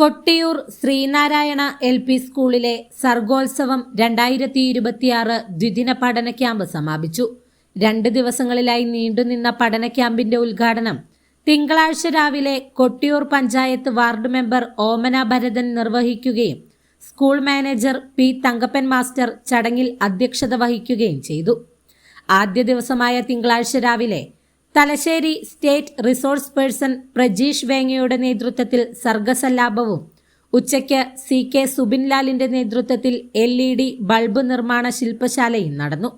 Kottiyoor Sreenarayana L P സ്കൂളിലെ സർഗോത്സവം രണ്ടായിരത്തി ഇരുപത്തിയാറ് ദ്വിദിന പഠന ക്യാമ്പ് സമാപിച്ചു. രണ്ട് ദിവസങ്ങളിലായി നീണ്ടുനിന്ന പഠന ക്യാമ്പിന്റെ ഉദ്ഘാടനം തിങ്കളാഴ്ച രാവിലെ കൊട്ടിയൂർ പഞ്ചായത്ത് വാർഡ് മെമ്പർ ഓമന ഭരതൻ നിർവഹിക്കുകയും school manager P Thankappan master ചടങ്ങിൽ അധ്യക്ഷത വഹിക്കുകയും ചെയ്തു. ആദ്യ ദിവസമായ തിങ്കളാഴ്ച രാവിലെ Thalassery state resource person Prajeesh വേങ്ങയുടെ നേതൃത്വത്തിൽ സർഗസല്ലാപവും ഉച്ചയ്ക്ക് സി കെ സുബിൻലാലിന്റെ നേതൃത്വത്തിൽ എൽ ഇ ഡി ബൾബ് നിർമ്മാണ ശില്പശാലയും നടന്നു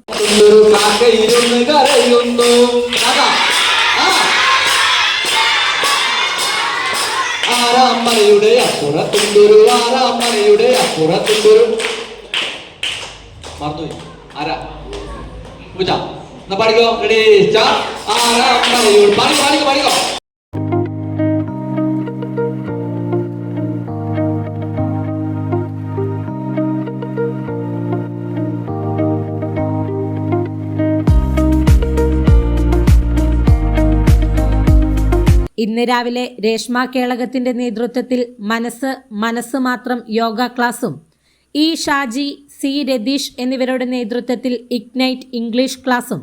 അപ്പുറത്തുണ്ടൊരു ആരാ പൂജ ഇന്ന് രാവിലെ രേഷ്മ കേളകത്തിന്റെ നേതൃത്വത്തിൽ മനസ്സ് മനസ്സ് മാത്രം യോഗ ക്ലാസും ഇ ഷാജി സി രതീഷ് എന്നിവരുടെ നേതൃത്വത്തിൽ ഇഗ്നൈറ്റ് ഇംഗ്ലീഷ് ക്ലാസും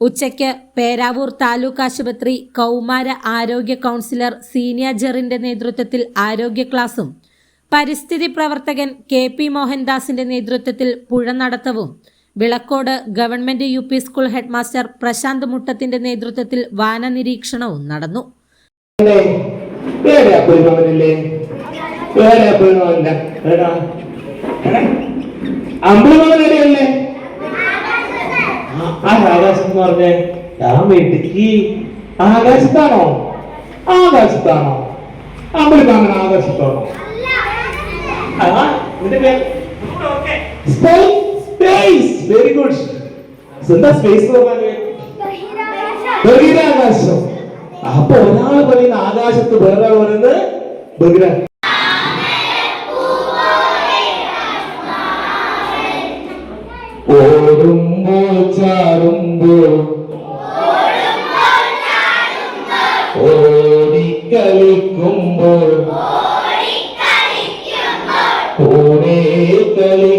ഉച്ചയ്ക്ക് പേരാവൂർ താലൂക്ക് ആശുപത്രി കൗമാര ആരോഗ്യ കൗൺസിലർ സീനിയ ജെറിന്റെ നേതൃത്വത്തിൽ ആരോഗ്യ ക്ലാസും. പരിസ്ഥിതി പ്രവർത്തകൻ കെ പി മോഹൻദാസിന്റെ നേതൃത്വത്തിൽ പുഴ നടത്തവും. Vilakkode government U P school headmaster Prashanth മുട്ടത്തിന്റെ നേതൃത്വത്തിൽ വാന നിരീക്ഷണവും നടന്നു. അല്ലേ പറഞ്ഞേ ഞാൻ വീട്ടിക്ക് ആകാശത്താണോ? ആകാശത്താണോ? അമ്പലമാകൻ ആകാശത്താണോ വെരി ഗുഡ് എന്താ സ്പേസ് ബഹിരാകാശം. അപ്പൊ ഒരാൾ പറയുന്ന ആകാശത്ത് വേറെ പറയുന്നത് ബഹിര കളിക്കുമ്പോൾ കൂടെ കളിക്കുന്നോരമ്മാവൻ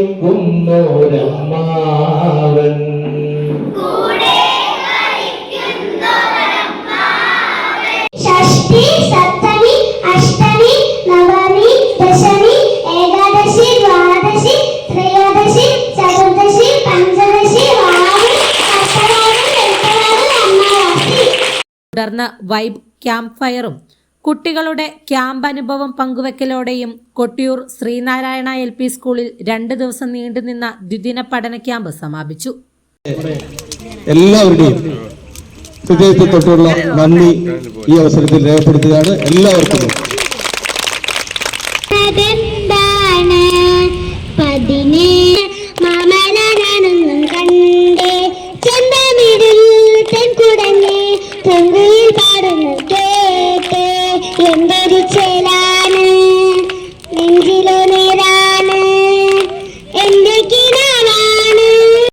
ഷഷ്ടി സപ്തമി അഷ്ടമി നവമി ദശമി ഏകാദശി ദ്വാദശി ത്രയോദശി ചതുർദശി പഞ്ചദശി തുടർന്ന് വൈബ് ക്യാമ്പ് ഫയറും കുട്ടികളുടെ ക്യാമ്പ് അനുഭവം പങ്കുവെക്കലോടെയും കൊട്ടിയൂർ ശ്രീനാരായണ എൽ പി സ്കൂളിൽ രണ്ട് ദിവസം നീണ്ടുനിന്ന ദ്വിദിന പഠന ക്യാമ്പ് സമാപിച്ചു. എല്ലാവരുടെയും ഹൃദയത്തിൽ തൊട്ടുള്ള നന്ദി ഈ അവസരത്തിൽ രേഖപ്പെടുത്തുകയാണ്. എല്ലാവർക്കും കണ്ടേ.